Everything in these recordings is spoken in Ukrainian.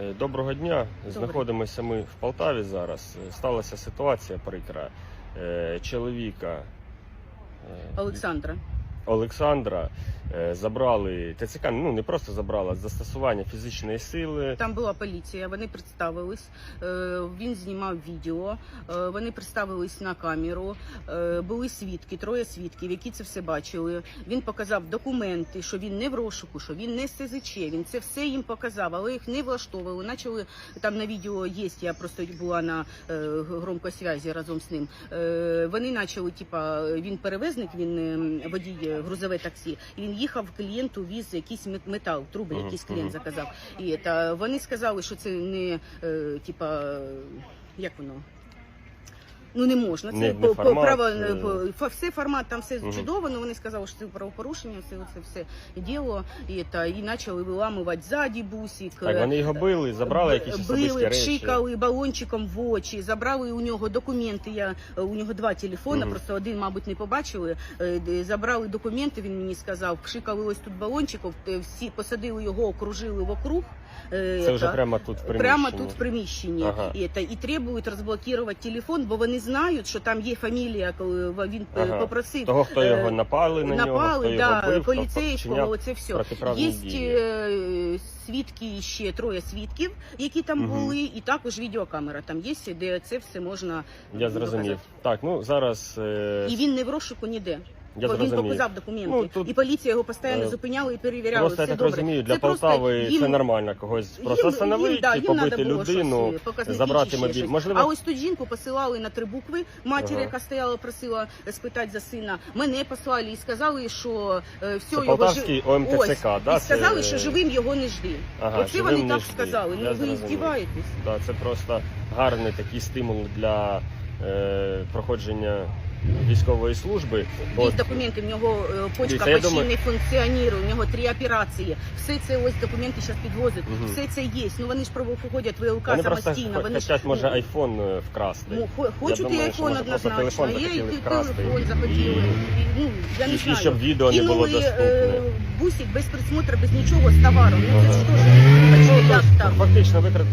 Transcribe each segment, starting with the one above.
Е, Доброго дня. Знаходимося ми в Полтаві зараз. Е, Сталася ситуація прикра. Е, Чоловіка Олександра. Олександра е, забрали ТЦК, ну не просто забрали, а застосування фізичної сили. Там була поліція, вони представились. е, Він знімав відео. е, Вони представились на камеру. е, Були свідки, троє свідків, які це все бачили. Він показав документи, що він не в розшуку, що він не СЗЧ. Він це все їм показав, але їх не влаштовували. Начали там на відео є. Я просто була на громкосвязі разом з ним. Вони почали, типа, він перевезник, він е, водій грузове таксі. І він їхав клієнту, віз якийсь метал, труби, ага, якийсь клієнт ага. заказав. І та вони сказали, що це не е, типа як воно. Ну не можна. Це Не- не по, по формат, право е. по, все формат, там все Мгм. чудово. але вони сказали, що це правопорушення, це, це все діло. І та і почали виламувати ззаді бусик. Так, вони його били, забрали якісь особисті Били, речі. пшикали балончиком в очі, забрали у нього документи. Я е, у нього два телефони, Мгм. просто один, мабуть, не побачили. Е, Забрали документи. Він мені сказав, пшикали ось тут балончиків. е, Всі посадили його, окружили вокруг. Е, Це вже прямо тут в приміщенні. Прямо тут в приміщенні. Ага. І, это, і требують розблокувати телефон, бо вони знають, що там є фамілія, коли він е, Ага. попросив. Того, хто його е, напали на нього, Напали, хто да, бив, поліцейського, оце все. Є дії. е, свідки ще троє свідків, які там Мгм. були, і також відеокамера там є, де це все можна Я зрозумів. Так, ну зараз е, І він не в розшуку ніде. Я бо він зрозумів. показав документи, Ну, тут, і поліція його постійно е, зупиняла і перевіряла. Просто я все так добре. розумію, для Це просто Полтави їм- це нормально когось просто їм, да, їм побити було людину, щось, показники забрати ще мобіль. щось. Можливо, А ось ту жінку посилали на три букви. Матір, Ага. яка стояла, просила спитати за сина. Мене послали і сказали, що е, все це його жи- Полтавський ОМТЦК, да? і сказали, це... що живим його не жди. Ага, Оце живим вони не так жди. сказали. Я Ну ви зрозумів. здіваєтесь. Да, це просто гарний такий стимул для е, проходження військової служби. Є документи, в нього е, почка почти думаю- не функціонує, у нього три операції. Все це ось документи зараз підвозять. Мгм. Все це є. Ну вони ж правоходять ВЛК вони просто самостійно. Вони ж хочуть, може, ну, айфон е, вкрасти. Ну, хо- хочуть і айфон однозначно, телефон і телефон захотіли. І- І, ну, я не І, знаю. і щоб відео не було Кинули доступне. е, бусик без присмотру, без нічого з товаром. Ну це ж теж як так? Фактично витрат...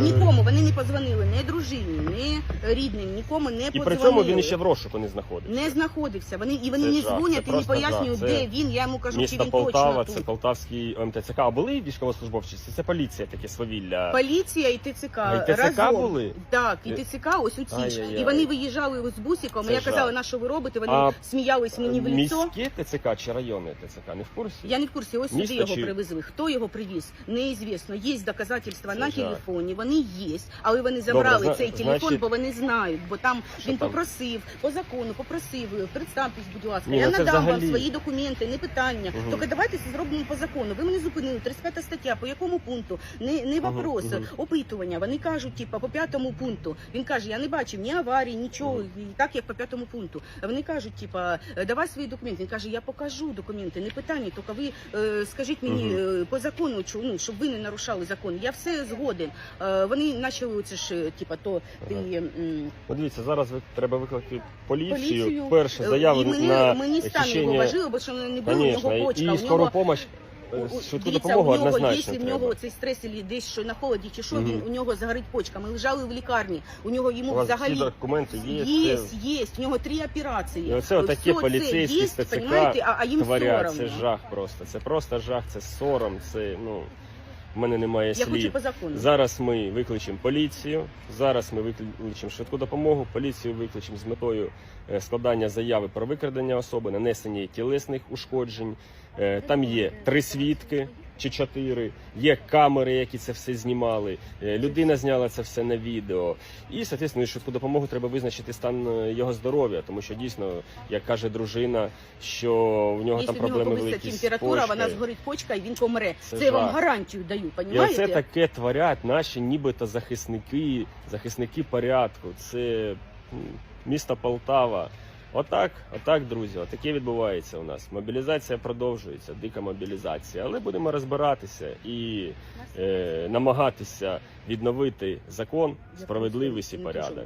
е, Нікому вони не позвонили, не дружині, не рідним, нікому не І подзвонили. при цьому він ще в розшуку не знаходиться. не знаходився. Вони і вони Це не жах, дзвонять це і не просто пояснюють, жах. Це де він. Я йому кажу, чи Місто він Полтава, точно це тут. Полтавський ОМТЦК. А були військовослужбовці? Чи Це поліція таке свавілля. Поліція і ТЦК А, і ТЦК разом. були? Так, і ТЦК ось у ці ж. Ай-яй-яй. І вони виїжджали з бусиком. Це я казала, жах. на що ви робите? Вони А, сміялись мені в лицо. Міське ТЦК чи районне ТЦК? Не в курсі? Я не в курсі, ось сюди Місто його чи- привезли. Хто його привіз? Неізвісно. Є доказательства Це на жах. телефоні, вони є, але вони забрали зна- цей телефон, значить- бо вони знають, бо там Що він там? попросив по закону, попросив, представтесь, будь ласка, Ні, я це надам взагалі- вам свої документи, не питання. Мгм. Тільки давайте це зробимо по закону. Ви мене зупинили, 35 стаття, по якому пункту? Не, не Мгм, вопрос, мгм. опитування. Вони кажуть, типа, по п'ятому пункту. Він каже, я не бачив ні аварії, нічого, і так як по п'ятому пункту. А вони кажуть, типа, «Е, давай свої документи. Він каже, я покажу документи, не питання, тільки ви е, скажіть мені е, по закону, чу- ну, щоб ви не нарушали закон. Я все згоден. Е, вони почали це ж, е, типа, то ти. м, Ну, зараз ви, треба викликати поліцію. Поліцію. Перше е, заяву і мені, на мені стан його важливо, бо що не було у Конечно, нього почка. і у допомогу, У- у- швидку допомогу нього, однозначно якщо в нього цей стрес і десь що на холоді чи що, він у нього загорить почка. Ми лежали в лікарні. У нього йому У вас взагалі всі документи є, є, це- є. В нього три операції. Оце отакі Все поліцейські є, з ТЦК а, а їм творять. Це жах просто. Це просто жах, це сором, це ну. В мене немає Я слів. хочу по закону. Зараз ми викличемо поліцію. Зараз ми викличемо швидку допомогу. Поліцію викличемо з метою е, складання заяви про викрадення особи, нанесення їй тілесних ушкоджень. Е, Там є три свідки чи чотири, є камери, які це все знімали. Е, Людина зняла це все на відео. І, соответственно, швидку допомогу треба визначити стан е, його здоров'я, тому що дійсно, як каже дружина, що в нього Якщо там нього проблеми повисить великі з температура, вона згорить почка і він помре. Це Це, я вам гарантію даю, І понімаєте? оце таке творять наші нібито захисники, захисники порядку. Це місто Полтава. Отак, отак, друзі, отаке відбувається у нас. Мобілізація продовжується, дика мобілізація. Але будемо розбиратися і е, намагатися відновити закон, справедливість і порядок.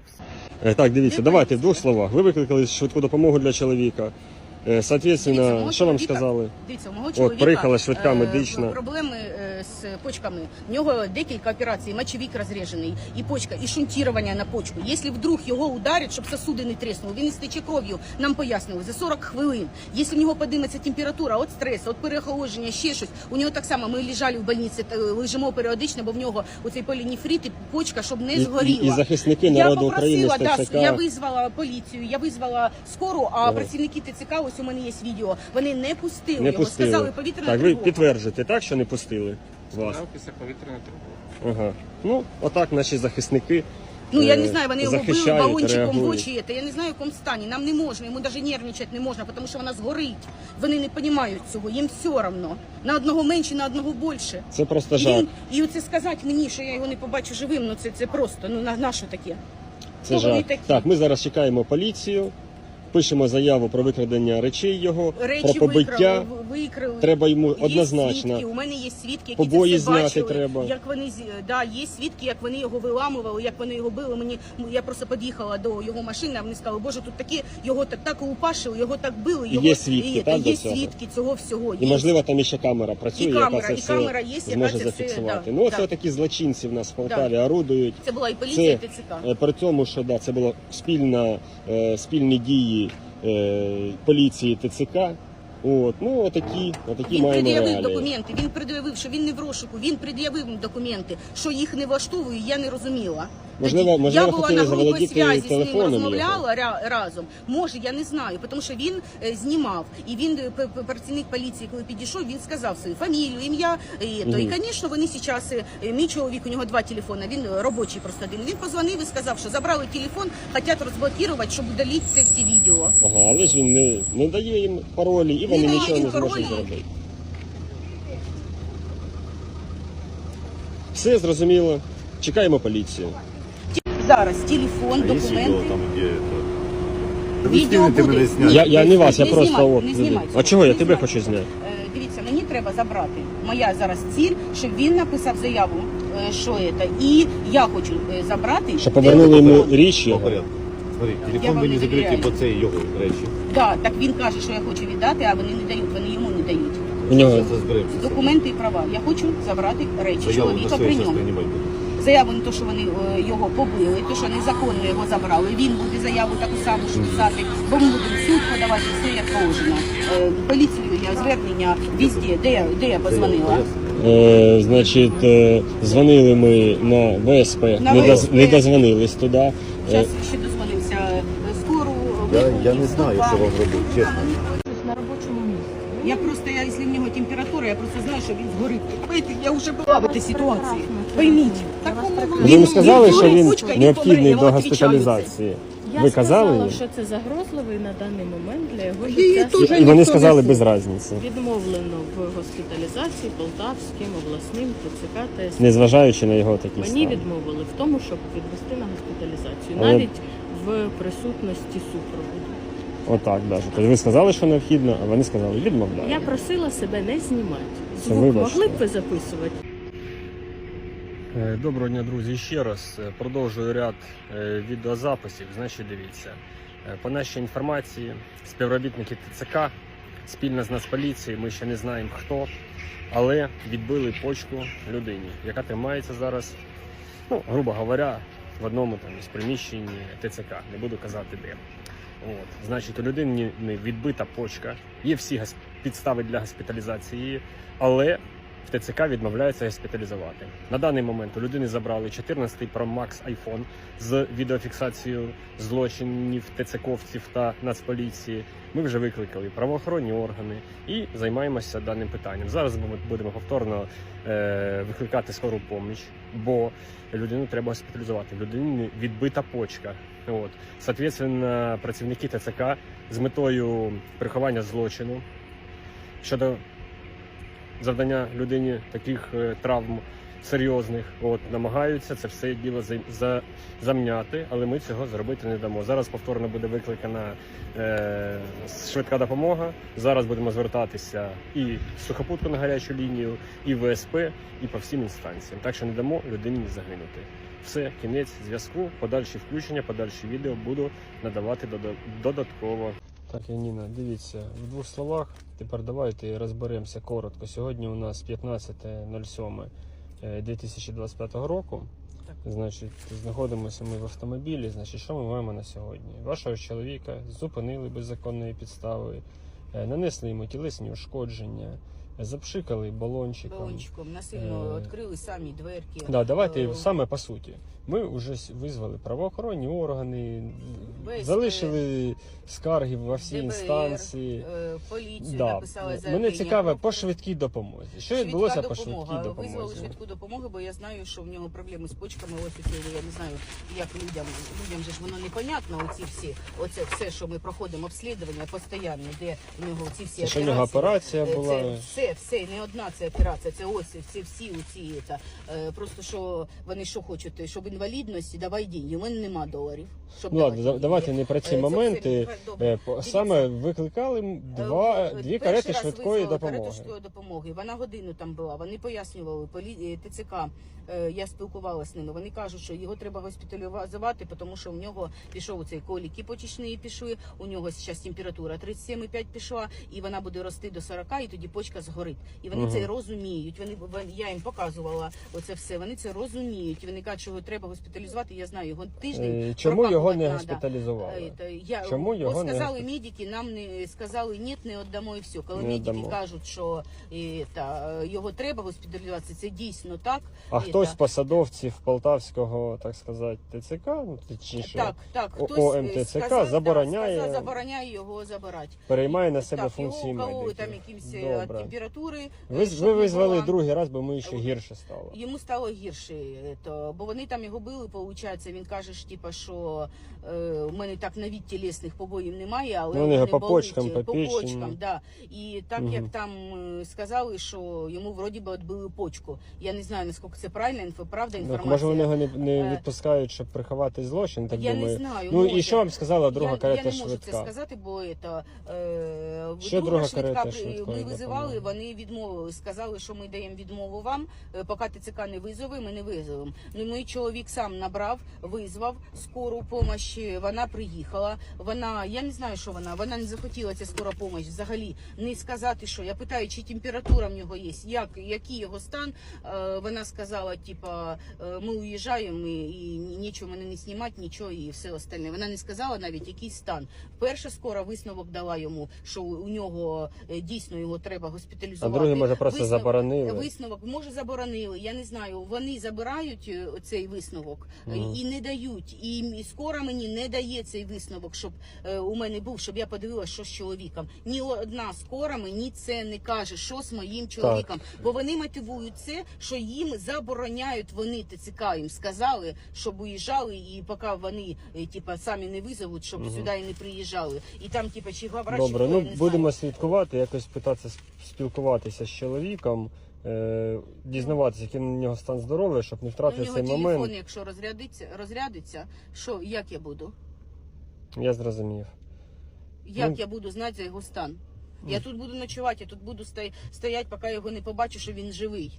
Е, Так, дивіться, давайте в двох словах. Ви викликали швидку допомогу для чоловіка. Е, Дивіться, Соответственно, мого що вам чоловіка- сказали? Дивіться, у мого чоловіка приїхала швидка е, медична. проблеми е, з почками. В нього декілька операцій, мочевик розріжений, і почка, і шунтування на почку. Якщо вдруг його ударять, щоб сосуди не тріснули, він істече кров'ю, нам пояснили, за 40 хвилин. Якщо в нього підніметься температура, от стрес, от переохолодження, ще щось, у нього так само, ми лежали в больниці, лежимо періодично, бо в нього оцей полініфрит і почка, щоб не І, і, згоріла. і захисники Я народу України попросила, з да, ТЦК. я визвала поліцію, я визвала скору, а Ага. працівники ТЦК, ось у мене є відео, вони не пустили не його, пустили. сказали повітряна так, ви тривога. підтверджуєте, так, що не пустили вас? Після повітряної тривоги. Ага. Ну, отак наші захисники. Ну я е, не знаю, вони його били захищають, балончиком в реагують. очі. Це я не знаю, в якому стані. Нам не можна, йому навіть нервничати не можна, тому що вона згорить. Вони не розуміють цього, їм все одно. На одного менше, на одного більше. Це просто жах. він, і оце сказати мені, що я його не побачу живим, ну це, це просто, ну на, на що таке? Це вони жах. такі? Так, ми зараз чекаємо поліцію, пишемо заяву про викрадення речей його, Речі про побиття. викрали, викрали. Треба йому Є однозначно. свідки, у мене є свідки, які Побої це все зняти бачили, треба. Як вони з- да, є свідки, як вони його виламували, як вони його били. Мені я просто під'їхала до його машини, а вони сказали, боже, тут такі його так так упашили, його так били. Його є свідки, і, так, до є цього? свідки цього всього. І є. можливо там іще камера працює, І яка камера, це і все камера є, яка зможе це все, зафіксувати. да, ну, да. такі злочинці в нас в Полтаві орудують. це була і поліція, Це- і ТЦК. Е, При цьому, що да, це було спільна, е, спільні дії поліції ТЦК. От, ну отакі, отакі Він маємо пред'явив реалії. документи. Він пред'явив, що він не в розшуку. Він пред'явив документи. Що їх не влаштовує, я не розуміла. Можливо- Тоді можливо, я була хотіли на групі заволодіти зв'язі з ним телефоном розмовляла ря- разом. Може, я не знаю, тому що він е, знімав. І він е, п- п- працівник поліції, коли підійшов, він сказав свою фамілію, ім'я. І, то. і звісно, вони зараз. е, Мій чоловік, у нього два телефони. Він е, робочий просто один. Він позвонив і сказав, що забрали телефон, хочуть розблокувати, щоб удалити це всі відео. Ага, але ж він не, не дає їм паролі, і вони нічого не зможуть зробити. Все зрозуміло. Чекаємо поліцію. Зараз телефон, документи. Відео скинете буде. мене зняти. Я, я не вас, я Не просто знімай, от. не знімай А цього, чого я не тебе знімай. хочу зняти? Е, Дивіться, мені треба забрати. Моя зараз ціль, щоб він написав заяву, е, що це. І я хочу е, забрати. Щоб повернули йому річ По його. порядку. Смотри, телефон вам ви не не заберете, бо це його речі. Да, так він каже, що я хочу віддати, а вони не дають, вони йому не дають. У нього Зараз розберемося. Документи і права. Я хочу забрати речі Заяву на чоловіка своє при ньому. Заяву не то, що вони е, його побили, то, що незаконно його забрали. Він буде заяву таку саму ж писати, бо ми будемо в суд подавати все як положено. Е, Поліцію я звернення везде, де я, де я позвонила. Е, значить, е, дзвонили ми на ВСП, На не, доз- ВСП. не дозвонились туди. Е, Зараз ще. Я- я не знаю, що вам робити, чесно. на робочому місці. Я просто, я, якщо в нього температура, я просто знаю, що він згорить. Я вже була в цій ситуації. Пойміть. Такому Ви йому сказали, що він необхідний до госпіталізації. Я Ви сказала, їм? що це загрозливий на даний момент для його Я життя. теж І вони ніхто сказали не без різниці, Відмовлено в госпіталізації Полтавським обласним ТЦК ТС. незважаючи на його такі Мені стан. відмовили в тому, щоб відвести на госпіталізацію, Але- навіть в присутності супроводу. Отак даже. Тобто ви сказали, що необхідно, а вони сказали, відмовляю. Я просила себе не знімати. Звук вибачте. могли б ви записувати? Е, Доброго дня, друзі. Ще раз е, продовжую ряд е, відеозаписів. Значить, дивіться. По нашій інформації, співробітники ТЦК спільно з Нацполіцією, ми ще не знаємо хто, але відбили почку людині, яка тримається зараз, ну, грубо говоря, в одному там із приміщень ТЦК. Не буду казати де. От, значить, у людини відбита почка, є всі підстави для госпіталізації, але в ТЦК відмовляються госпіталізувати. На даний момент у людини забрали 14 Pro Max iPhone з відеофіксацією злочинів ТЦКовців та Нацполіції. Ми вже викликали правоохоронні органи і займаємося даним питанням. Зараз ми будемо повторно е, викликати скору поміч, бо людину треба госпіталізувати. В людині відбита почка. От. Соответственно, працівники ТЦК з метою приховання злочину щодо завдання людині таких е, травм серйозних, от намагаються це все діло за, за, замняти, але ми цього зробити не дамо. Зараз повторно буде викликана е, швидка допомога. Зараз будемо звертатися і в сухопутку на гарячу лінію, і в ВСП, і по всім інстанціям. Так що не дамо людині загинути. Все, кінець зв'язку, подальші включення, подальші відео буду надавати дода- додатково. Так, Яніна, дивіться, в двох словах. Тепер давайте розберемося коротко. Сьогодні у нас 15.07.2025 року. Так. Значить, знаходимося ми в автомобілі. Значить, що ми маємо на сьогодні? Вашого чоловіка зупинили без законної підстави, е, нанесли йому тілесні ушкодження, запшикали балончиком. Балончиком насильно Е, відкрили самі дверки. Да, давайте Е, саме по суті. Ми вже визвали правоохоронні органи, ВСП, залишили скарги во всі ДБР, інстанції. Е, Поліцію Да. написали Мене цікаве по швидкій допомозі. Що Швидка відбулося по допомога. швидкій Визвали швидку допомогу, бо я знаю, що в нього проблеми з почками. Ось я не знаю, як людям людям же ж воно непонятно. Оці всі, оце все, що ми проходимо обслідування постійно, де в нього ці всі Це що в нього операція Е, була? Це все, все, не одна це операція, це ось це всі оці. Та, е, просто що вони що хочуть, щоб інвалідності, давай деньги. У мене нема доларів. Щоб Ну ладно, давати давайте не про Е, ці це все моменти. добре. Е, по- Саме викликали два, Е, дві перший карети раз швидкої визвали допомоги. Карету швидкої допомоги. Вона годину там була. Вони пояснювали полі... е, ТЦК. Е, Я спілкувалася з ними. Вони кажуть, що його треба госпіталізувати, тому що в нього пішов цей коліки почечні пішли. У нього зараз температура 37,5 пішла, і вона буде рости до 40, і тоді почка згорить. І вони Мгм. це розуміють. Вони вон- я їм показувала оце все. Вони це розуміють. Вони кажуть, що його треба госпіталізувати. Я знаю його тиждень. Е, Чому його не госпіталізували? Е, Я, Чому його сказали госпіталізували? медики, нам не сказали ні, не віддамо і все. Коли Не медики віддамо. кажуть, що е, та, його треба госпіталізувати, це дійсно так. А І хтось з посадовців Полтавського, так сказати, ТЦК, ну точніше, Так, так, хтось е, ОМТЦК сказав, да, забороняє- сказав, забороняє його забирати. переймає на себе так, функції його медиків. там якимсь е, Добре. температури. е, Ви, щоб ви не визвали була. другий раз, бо ми ще гірше стало. Йому стало гірше, е, то, бо вони там його били, виходить, він каже, ж, типа, що е, у мене так навіть тілесних побоїв немає, але Ну, вони його по болить, почкам, по печені. почкам, да. І так Мгм. як там е, сказали, що йому вроді би відбили почку. Я не знаю, наскільки це правильна інфо, правда Так, може вони його не, не Е, відпускають, щоб приховати злочин, так я не знаю. Ну і що вам сказала друга я, карета я не можу швидка? це сказати, бо це, е, Що друга швидка, карета швидкої ми визивали, вони відмовили. Сказали, що ми даємо відмову вам. Е, Поки ТЦК не визове, ми не визовемо. Ну мій чоловік сам набрав, визвав скору допомогу. Вона приїхала. Вона, я не знаю, що вона. Вона не захотіла ця скора допомога взагалі не сказати, що я питаю, чи температура в нього є, як який його стан. Е, Вона сказала, типа, е, ми уїжджаємо і, нічого мене не знімати, нічого і все остальне. Вона не сказала навіть який стан. Перша скора висновок дала йому, що у нього е, дійсно його треба госпіталізувати. А другий, може, просто Висновок- заборонили. Висновок може заборонили. Я не знаю. Вони забирають е, цей висновок е, і не дають. І скоро мені не дає цей висновок, щоб у мене був, щоб я подивилася, що з чоловіком. Ні одна скора мені це не каже, що з моїм чоловіком. Бо вони мотивують це, що їм забороняють вони ТЦК їм сказали, щоб уїжджали, і поки вони е, типа самі не визовуть, щоб Мгм. сюди і не приїжджали. І там, типа, чи врач, Добре, ну не будемо знаю. слідкувати, якось питатися спілкуватися з чоловіком, е, дізнаватися, який на нього стан здоров'я, щоб не втратити цей телефон, момент. якщо розрядиться, розрядиться, що як я буду? Я зрозумів. Як Ну, я буду знати за його стан? Я тут буду ночувати, я тут буду сто- стояти, поки я його не побачу, що він живий.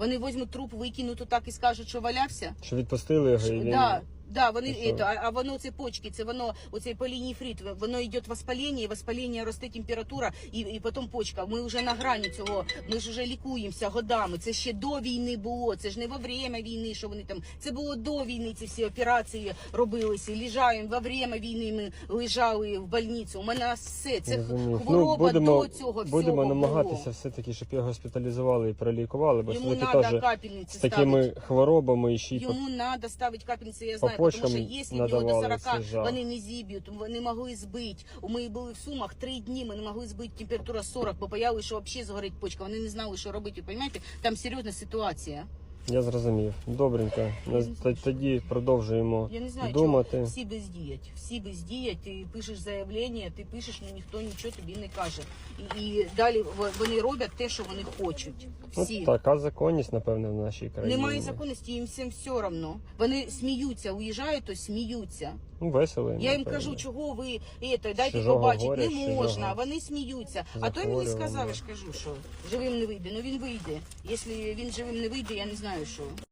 Вони візьмуть труп, викинуть так і скажуть, що валявся. Що відпустили його, Що- і він... да, да, вони, это, а, а воно це почки, це воно, оцей полінефрит, воно йде воспалення, і воспалення росте температура, і, і потім почка. Ми вже на грані цього, ми ж вже лікуємося годами. Це ще до війни було, це ж не во время війни, що вони там, це було до війни, ці всі операції робилися, лежаємо, во время війни ми лежали в больницю. У мене все, це хвороба ну, будемо, до цього будемо намагатися було. все-таки, щоб його госпіталізували і пролікували, бо Йому все-таки треба теж капельниці з такими ставити. хворобами і ще й по Йому треба ставити капельниці, я знаю, тому що якщо в до надавали 40 цей жах. вони не зіб'ють, вони могли збити. Ми були в Сумах три дні, ми не могли збити температура 40, бо боялися, що взагалі згорить почка. Вони не знали, що робити. Розумієте? Там серйозна ситуація. Я зрозумів. Добренько. Нас- т- Тоді продовжуємо Я не знаю, думати. чому всі бездіять. Всі бездіять. Ти пишеш заявлення, ти пишеш, ну ніхто нічого тобі не каже. І, і далі в- вони роблять те, що вони хочуть. Всі. Ну, така законність, напевне, в нашій країні. Немає законності, їм всім все одно. Вони сміються, уїжджають, то сміються. Ну, весело. Я їм кажу, чого ви это, дайте Чужого побачити. горя, Не можна. Вони сміються. А той мені сказав, я ж кажу, що живим не вийде. Ну він вийде. Якщо він живим не вийде, я не знаю, що.